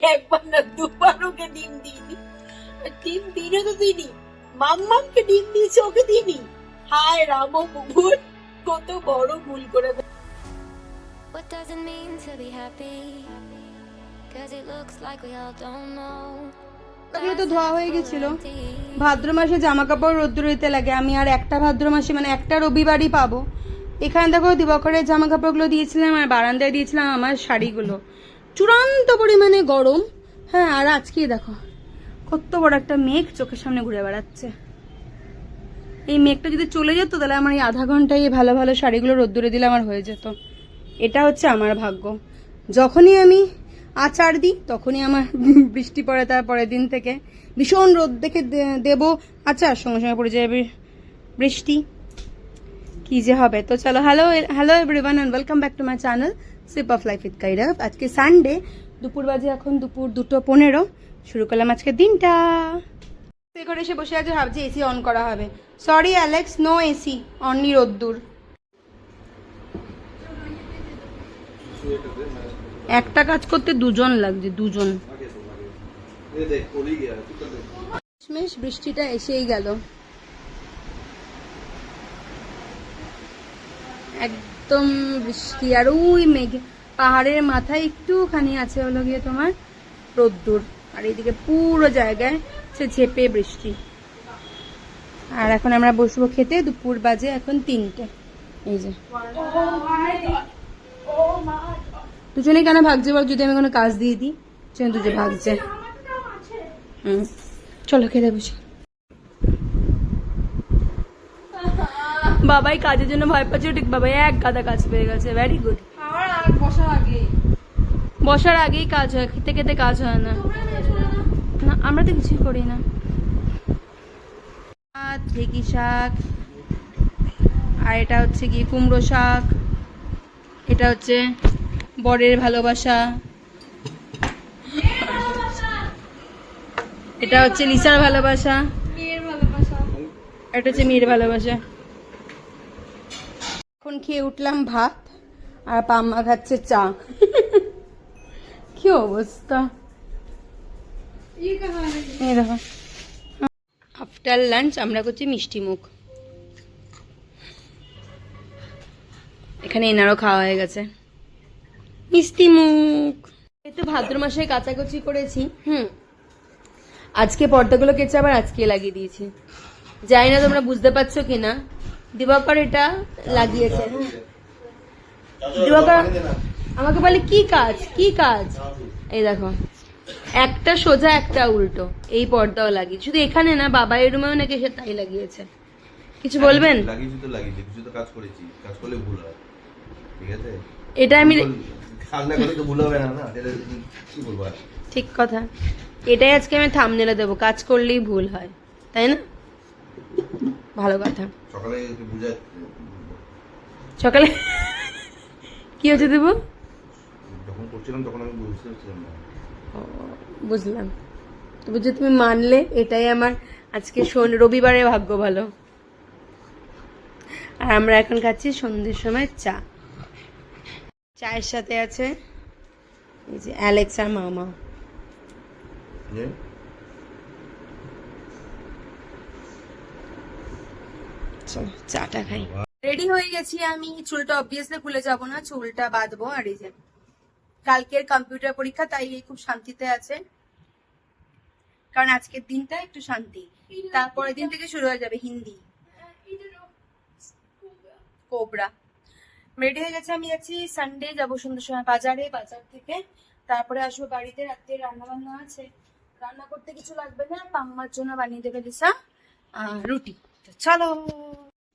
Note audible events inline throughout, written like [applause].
একবার না দুবার ওকে ডিম দিইনি ডিম দিনও তো দিইনি মাম্মাকে ডিম দিয়েছে ওকে দিইনি হায় রাম কুকুর কত বড় ভুল করে। What does it mean to be happy? Cause it looks like we all don't know. ওগুলো তো ধোয়া হয়ে গেছিল ভাদ্র মাসে জামা কাপড় রোদ্দুর দিতে লাগে আমি আর একটা ভাদ্র মাসে মানে একটা রবিবারই পাবো এখানে দেখো দিবাকরের জামা কাপড়গুলো দিয়েছিলাম আর বারান্দায় দিয়েছিলাম আমার শাড়িগুলো চূড়ান্ত পরিমাণে গরম। হ্যাঁ আর আজকে দেখো, কত বড় একটা মেঘ চোখের সামনে ঘুরে বেড়াচ্ছে। এই মেঘটা যদি চলে যেত, তাহলে আমার এই আধা ঘন্টায় এই ভালো ভালো শাড়িগুলো রোদ্দুরে দিলে আমার হয়ে যেত। এটা হচ্ছে আমার ভাগ্য। যখনই আমি আচার দিই, তখনই আমার [laughs] বৃষ্টি পড়ে তার পরের দিন থেকে। ভীষণ রোদ দেখে দেবো আচার, সঙ্গে সঙ্গে পড়ে যাবে বৃষ্টি। কি যে হবে। তো চলো hello hello everyone and welcome back to my channel sip of life with Kairab আজকে সানডে দুপুর বাজে এখন দুপুর দুটো পনেরো। শুরু করলাম আজকে দিনটা। করে এসে বসে আছে, ভাবছি এসি অন করা হবে। Sorry Alex no AC only রোদ্দুর। একটা কাজ করতে দুজন লাগছে, দুজন। বৃষ্টিটা এসেই গেল। একদম বৃষ্টি আর ওই মেঘ। পাহাড়ের মাথায় একটুখানি আছে হলো গিয়ে তোমার রোদ্দুর। আর এইদিকে পুরো জায়গায় সে ঝেপে বৃষ্টি। আর এখন আমরা বসবো খেতে, দুপুর বাজে এখন তিনটে। এই যে। দুজনে কেন ভাগছে বল? যদি আমি কোনো কাজ দিয়ে দিই দুজনে ভাগছে। হুম। চলো খেতে বসি। বাবাই কাজের জন্য ভয় পাচ্ছে ঠিক বাবাই এক গাদা কাজ পেয়ে গেছে ভেরি গুড বসার আগেই। কাজ হয় খেতে খেতে কাজ হয় না। না আমরা তো কিছুই করি না। ঢেকি শাক আর এটা হচ্ছে গিয়ে কুমড়ো শাক এটা হচ্ছে বরের ভালোবাসা। এটা হচ্ছে লিসার ভালোবাসা। এটা হচ্ছে মেয়ের ভালোবাসা। এখন খেয়ে উঠলাম ভাত আর পাম্মা খাচ্ছে চা। কি অবস্থা? আফটার লাঞ্চ আমরা করছি মিষ্টি মুখ। এখানে এনারও খাওয়া হয়ে গেছে। মিষ্টি মুখ। তো ভাদ্র মাসে কাচাকুচি করেছি। হুম। আজকে পর্দাগুলো কেচে আবার আজকে লাগিয়ে দিয়েছি। জানি না তোমরা বুঝতে পারছ কিনা। দিবাকর এটা লাগিয়েছে। হ্যাঁ। দিবাকর আমাকে বলে কি কাজ? কি কাজ? এই দেখো একটা সোজা একটা উল্টো। এই পর্দাও লাগিয়ে শুধু এখানে না বাবা এই রুমেও নাকি সে তাই লাগিয়েছে। কিছু বলবেন? লাগিয়েছি তো লাগিয়েছি। কিছু তো কাজ করেছি। কাজ করলে ভুল হয়। ঠিক আছে? এটা আমি ঠিক কথা। এটাই আজকে আমি থামনেলে দেবো। কাজ করলেই ভুল হয়। তাই না? ভালো কথা। সকালে কি হচ্ছে দেবো? যখন করছিলাম তখন আমি বুঝতে পারছিলাম না। বুঝলাম। তবে যে তুমি মানলে এটাই আমার আজকে শোন রবিবারে ভাগ্য ভালো। আর আমরা এখন খাচ্ছি সন্ধ্যের সময় চা। চায়ের সাথে আছে এই যে অ্যালেক্স আর মামা। রেডি হয়ে গেছি আমি, চুলটা অবভিয়াসলি খুলে যাব না, চুলটা বাঁধবো, আর এই যে কালকের কম্পিউটার পরীক্ষা, তাই খুব শান্তিতে আছে। কারণ আজকের দিনটা একটু শান্তি। তারপরের দিন থেকে শুরু হয়ে যাবে হিন্দি। কোবরা রেডি হয়ে গেছে, আমি যাচ্ছি সানডে যাব সন্ধ্যের সময় বাজারে, বাজার থেকে। তারপরে আসব বাড়িতে, রাত্রে রান্না বান্না আছে। রান্না করতে কিছু লাগবে না, পাম্মার জন্য বানিয়ে দেবে লিসা রুটি। তো চলো।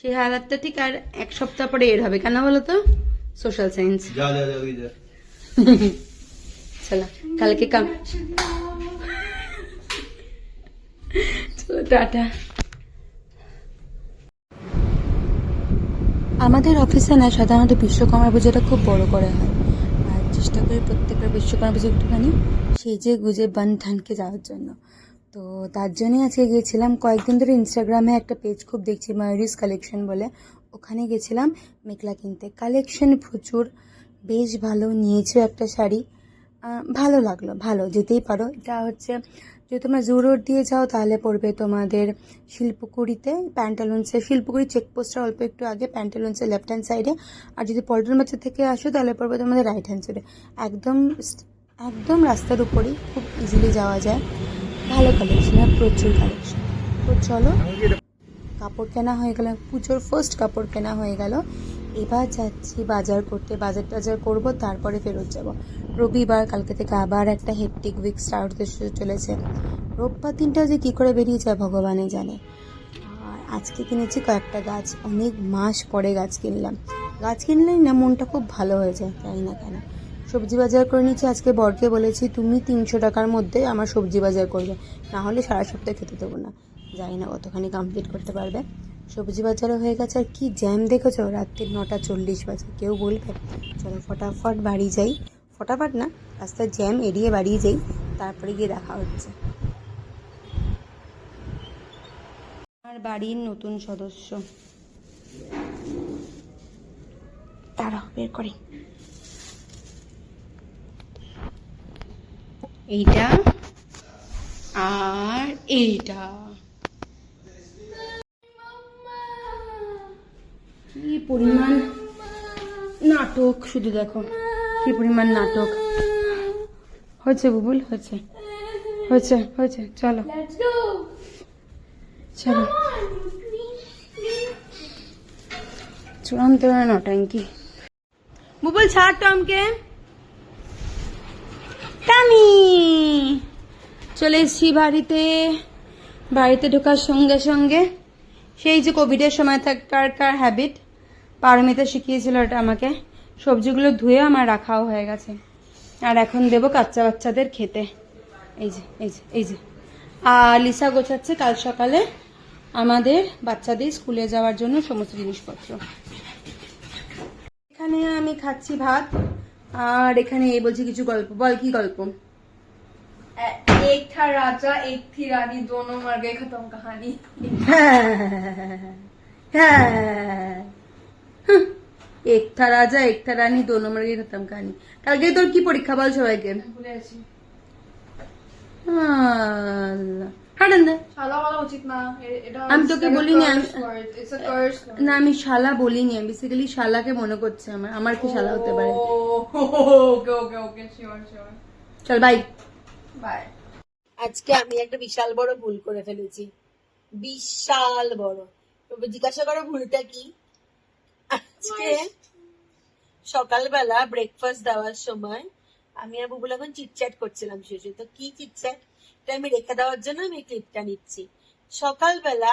সেই হালাতটা ঠিক আর এক সপ্তাহ পরে এর হবে কেন বলো তো সোশ্যাল সায়েন্স যা যা যা যা। চলো কালকে কাম চলো টাটা। আমাদের অফিসে না সাধারণত বিশ্বকর্মা পুজোটা খুব বড় করে হয়। আর চেষ্টা করি প্রত্যেকটা বিশ্বকর্মা পুজো একটুখানি সেজে গুজে বান ঠানকে যাওয়ার জন্য। তো তার জন্যই আজকে গিয়েছিলাম। কয়েকদিন ধরে ইনস্টাগ্রামে একটা পেজ খুব দেখছি মায়ুরিস কালেকশন বলে। ওখানে গেছিলাম মেখলা কিনতে। কালেকশন প্রচুর, বেশ ভালো, নিয়েছো একটা শাড়ি। ভালো লাগল, ভালো, যেতেই পারো। এটা হচ্ছে, যদি তোমরা জু রোড দিয়ে যাও, তাহলে পড়বে তোমাদের শিল্পকুড়িতে প্যান্টালুন্সের শিল্পকুড়ি চেকপোস্টের অল্প একটু আগে প্যান্টালুন্সের লেফট হ্যান্ড সাইডে আর যদি পল্টন বাজার থেকে আসো, তাহলে পড়বে তোমাদের রাইট হ্যান্ড সাইডে একদম একদম রাস্তার উপরেই, খুব ইজিলি যাওয়া যায়। ভালো কালেকশন আর প্রচুর কালেকশন তো চলো, কাপড় কেনা হয়ে গেল, পুজোর ফার্স্ট কাপড় কেনা হয়ে গেল। এবার যাচ্ছি বাজার করতে, বাজার টাজার করব, তারপরে ফেরত যাব। রবিবার, কালকে থেকে আবার একটা হেপটিক উইক স্টার্ট হতে চলেছে। রোববার দিনটা যে কী করে বেরিয়ে যায়, ভগবানই জানে। আর আজকে কিনেছি কয়েকটা গাছ, অনেক মাস পরে গাছ কিনলাম। গাছ কিনলেই না মনটা খুব ভালো হয়ে যায়, তাই না কেন? সবজি বাজার করে নিচ্ছি আজকে বরকে বলেছি, তুমি তিনশো টাকার মধ্যে আমার সবজি বাজার করবে। না হলে সারা সপ্তাহে খেতে দেবো না। জানি না কতখানি কমপ্লিট করতে পারবে। সবজি বাজারও হয়ে গেছে। আর কি জ্যাম দেখেছ? রাত্রি নটা চল্লিশ বাজে। কেউ বলবে, চলো ফটাফট বাড়ি যাই। ফটাফট না, রাস্তার জ্যাম এড়িয়ে বাড়ি যাই। তারপরে গিয়ে দেখা হচ্ছে। আমার বাড়ির নতুন সদস্য। তারা বের করি। এইটা আর এইটা। কি পরিমাণ নাটক শুধু দেখো কি পরিমাণ নাটক। হয়েছে বুবুল হয়েছে। হয়েছে হয়েছে চলো। চলো। চূড়ান্ত নটাঙ্কি বুবুল ছাড় টমকে টামি চলে এসছি বাড়িতে। বাড়িতে ঢোকার সঙ্গে সঙ্গে সেই যে কোভিডের সময় থাকার কার হ্যাবিট পারমিতা শিখিয়েছিল এটা আমাকে। সবজিগুলো ধুয়ে আমার রাখাও হয়ে গেছে। আর এখন দেবো কাচ্চা বাচ্চাদের খেতে। এই যে এই যে এই যে। আর লিসা গোছাচ্ছে কাল সকালে আমাদের বাচ্চাদের স্কুলে যাওয়ার জন্য সমস্ত জিনিসপত্র। এখানে আমি খাচ্ছি ভাত। আর এখানে এই বলছি কিছু গল্প বল কি গল্প एक था राजा एक थी रानी दोनों मर गए खत्म कहानी হ্যাঁ এক থা রাজা এক থা রানী দো নম্বর গিয়ে খতম কাহিনী কালকে তোর কি পরীক্ষা বল সবাইকে ভুলে আছি আল্লাহ। হাঁটেন দে শালা বলা উচিত না এ- এটা আমি তোকে বলিনি, আমি- ইটস আ কার্স না আমি শালা বলিনি আমি বেসিক্যালি শালাকে মনে করছে আমার আমার কি শালা হতে পারে Okay okay okay sure sure চল বাই বাই আজকে আমি একটা বিশাল বড় ভুল করে ফেলেছি। বিশাল বড়। তবে জিজ্ঞাসা করো ভুলটা কি? আজকে সকালবেলা ব্রেকফাস্ট দেওয়ার সময় আমি আর বুবুল এখন চিটচ্যাট করছিলাম শেষে। তো কি চিটচ্যাট এটা আমি রেখে দেওয়ার জন্য আমি ক্লিপটা নিচ্ছি। সকালবেলা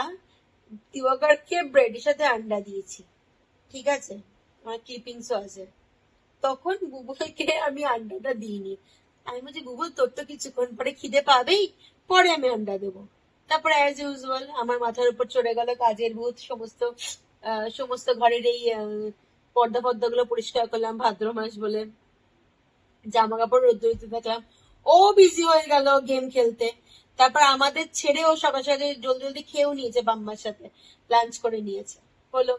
দিবাকরকে ব্রেডের সাথে আন্ডা দিয়েছি। ঠিক আছে? আমার ক্লিপিংসও আছে। তখন বুবুলকে আমি আন্ডাটা দিইনি। আমি বলছি গুগল তোর তো কিছুক্ষণ পরে খিদে পাবেই, পরে আমি আন্ডা দেবো। তারপরে অ্যাজ ইউজুয়াল আমার মাথার উপর চড়ে গেল কাজের ভূত, সমস্ত সমস্ত ঘরের এই পর্দা পর্দা গুলো পরিষ্কার করলাম ভাদ্র মাস বলে। জামা কাপড় রোদ্দুর দিতে থাকলাম। ও বিজি হয়ে গেল গেম খেলতে। তারপর আমাদের ছেড়ে ও সবার সাথে জলদি জলদি খেয়েও নিয়েছে বাম্মার সাথে লাঞ্চ করে নিয়েছে। হলো।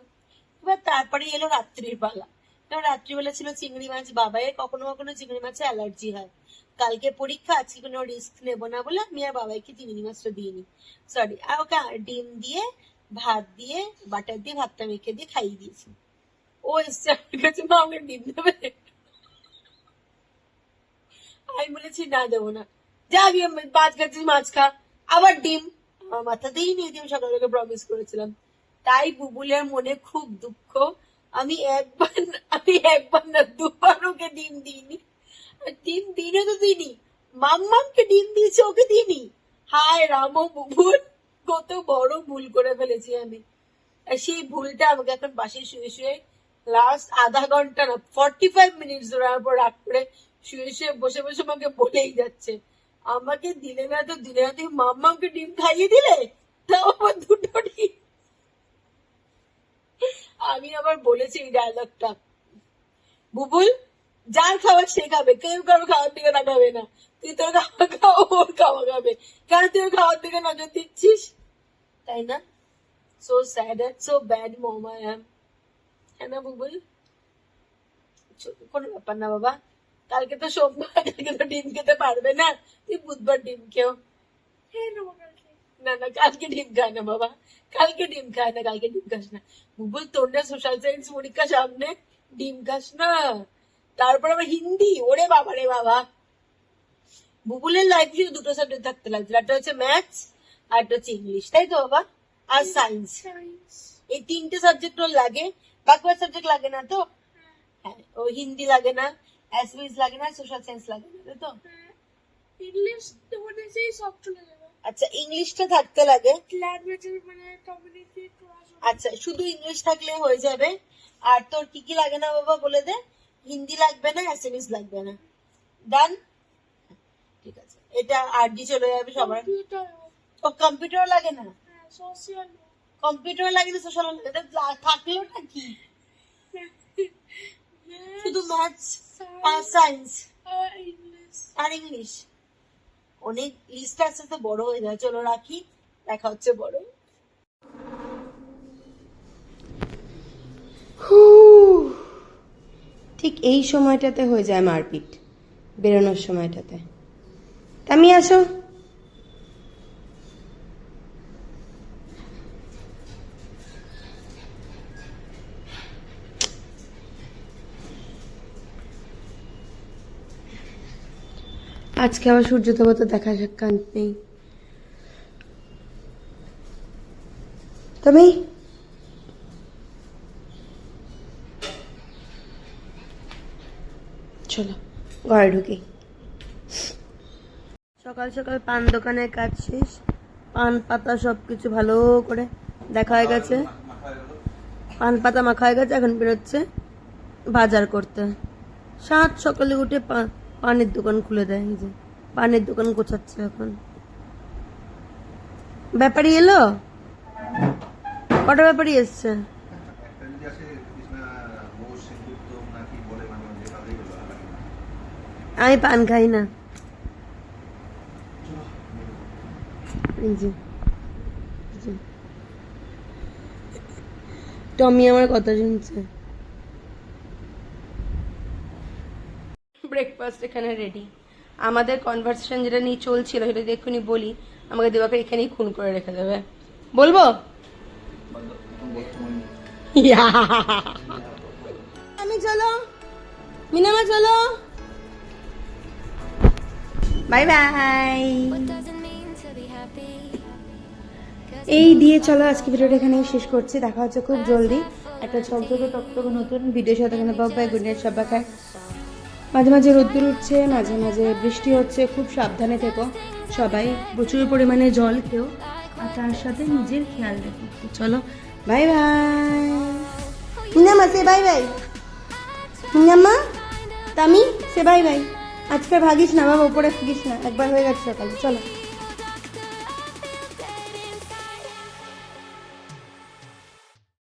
এবার তারপরে এলো রাত্রির পালা এবার রাত্রিবেলা ছিল চিংড়ি মাছ বাবাইয়ের কখনো কখনো চিংড়ি মাছে অ্যালার্জি হয়। কালকে পরীক্ষা আজকে কোনো রিস্ক নেব না বলে আমি আর বাবাইকে চিংড়ি মাছটা দিইনি। সরি আর ওকে ডিম দিয়ে, ভাত দিয়ে, বাটার দিয়ে, ভাতটা মেখে দিয়ে খাইয়ে দিয়েছি। ও এসছে আমার কাছে, মা আমাকে ডিম দেবে। আমি বলেছি, না দেবো না। যা গিয়ে মাছ খাচ্ছিস মাছ খা। আবার ডিম। আমার মাথাতেই নিয়ে দিয়ে থেকে প্রমিস করেছিলাম। তাই বুবুলের মনে খুব দুঃখ। আমি একবার আমি একবার না দুবার ওকে ডিম দিইনি। ডিম দিনে তো দিইনি। মাম্মামকে ডিম দিয়েছে, ওকে দিইনি। হায় রাম ও বুবুল কত বড় ভুল করে ফেলেছি আমি। আর সেই ভুলটা আমাকে এখন পাশে শুয়ে শুয়ে লাস্ট আধা ঘণ্টা না ফর্টি ফাইভ মিনিটস ধরে আমার উপর রাগ করে শুয়ে শুয়ে বসে বসে আমাকে বলেই যাচ্ছে। আমাকে দিলে না তো দিলে না, তুমি মাম্মাকে ডিম খাইয়ে দিলে? তাও আবার দুটো ডিম। আমি আবার বলেছি এই ডায়লগটা বুবুল, যার খাবার সে খাবে, কেউ কারও খাওয়ার দিকে তাকাবে না। তুই তোর খাওয়া খাও ওর খাওয়া খাবে। কেন তুই খাওয়ার দিকে নজর দিচ্ছিস? তাই না? So sad and so bad mom I am হ্যাঁ না, বুবুল? কোনো ব্যাপার না, বাবা। কালকে তো সোমবার, কালকে তো ডিম খেতে পারবে না। তুই বুধবার ডিম খেও। কালকে। না না কালকে ডিম খায় না বাবা। কালকে ডিম খায় না কালকে ডিম খাস না। তোর না সোশ্যাল সায়েন্স পরীক্ষা সামনে ডিম খাস না। তারপর আবার হিন্দি ওরে বাবা রে বাবা। বুবুলের লাইফে দুটো সাবজেক্ট থাকতে লাগছিল একটা হচ্ছে ম্যাথস আর একটা হচ্ছে ইংলিশ তাই তো বাবা? আর সায়েন্স এই তিনটে সাবজেক্ট ওর লাগে। বাকি সাবজেক্ট লাগে না তো? হ্যাঁ। ও হিন্দি লাগে না অ্যাসমিস লাগে না সোশ্যাল সায়েন্স লাগে না তাই তো? ইংলিশ মানে সেই সব চলে আচ্ছা ইংলিশটা থাকতে লাগে। ল্যাঙ্গুয়েজের মানে কমিউনিটি আচ্ছা শুধু ইংলিশ থাকলে হয়ে যাবে। আর তোর কি কি লাগে না বাবা বলে দে। হিন্দি লাগবে না অ্যাসামিস লাগবে না। ডান ঠিক আছে। এটা আরডি চলে যাবে সবার। কম্পিউটার ও কম্পিউটার লাগে না? সোশ্যাল কম্পিউটার লাগে না সোশ্যাল লাগে না থাকল না কি? শুধু ম্যাথস আর সায়েন্স ইংলিশ আর ইংলিশ অনেক লিস্ট আস্তে আস্তে বড় হয়ে যায় চলো রাখি, দেখা হচ্ছে বড়। ঠিক এই সময়টাতে হয়ে যায় মারপিট, বেরোনোর সময়টাতে। তামি আসো। আজকে আবার সূর্য দেবতা দেখা সাক্ষাৎ নেই। তুমি চলো, ঘরে ঢুকি। সকাল সকাল পান দোকানের কাজ শেষ, পান পাতা সব কিছু ভালো করে দেখা হয়ে গেছে। পান পাতা মাখা হয়ে গেছে, এখন বেরোচ্ছে বাজার করতে। সাত সকালে উঠে পা- পানের দোকান খুলে দেয় যে। পানের দোকান গোছাচ্ছে এখন। ব্যাপারী এলো? কটা ব্যাপারী এসছে। আমি পান খাই না। টমি আমার কথা শুনছে। ব্রেকফাস্ট এখানে রেডি আমাদের কনভারসেশন যেটা নিয়ে চলছিল, সেটা যদি এক্ষুনি বলি, আমাকে দেবাকে এখানেই খুন করে রেখে দেবে। বলব? [laughs] আমি চলো। মিনামা, চলো। Bye bye? এই দিয়ে চলো, আজকে ভিডিওটা এখানেই শেষ করছি। দেখা হচ্ছে খুব জলদি। একটা ঝকঝকে টকটকে নতুন ভিডিও সাথে এখানে বাই গুড নাইট সবাই মাঝে মাঝে রোদ্দুর উঠছে, মাঝে মাঝে বৃষ্টি হচ্ছে, খুব সাবধানে থেকো। সবাই প্রচুর পরিমাণে জল খেও, আর তার সাথে নিজের খেয়াল রেখো। চলো বাই বাই হিনামা সে বাই বাই হিনামা তামি সে বাই বাই আজকে ভাগিস না, বাবা ওপরে ভাগিস না, একবার হয়ে গেছে সকালে, চলো।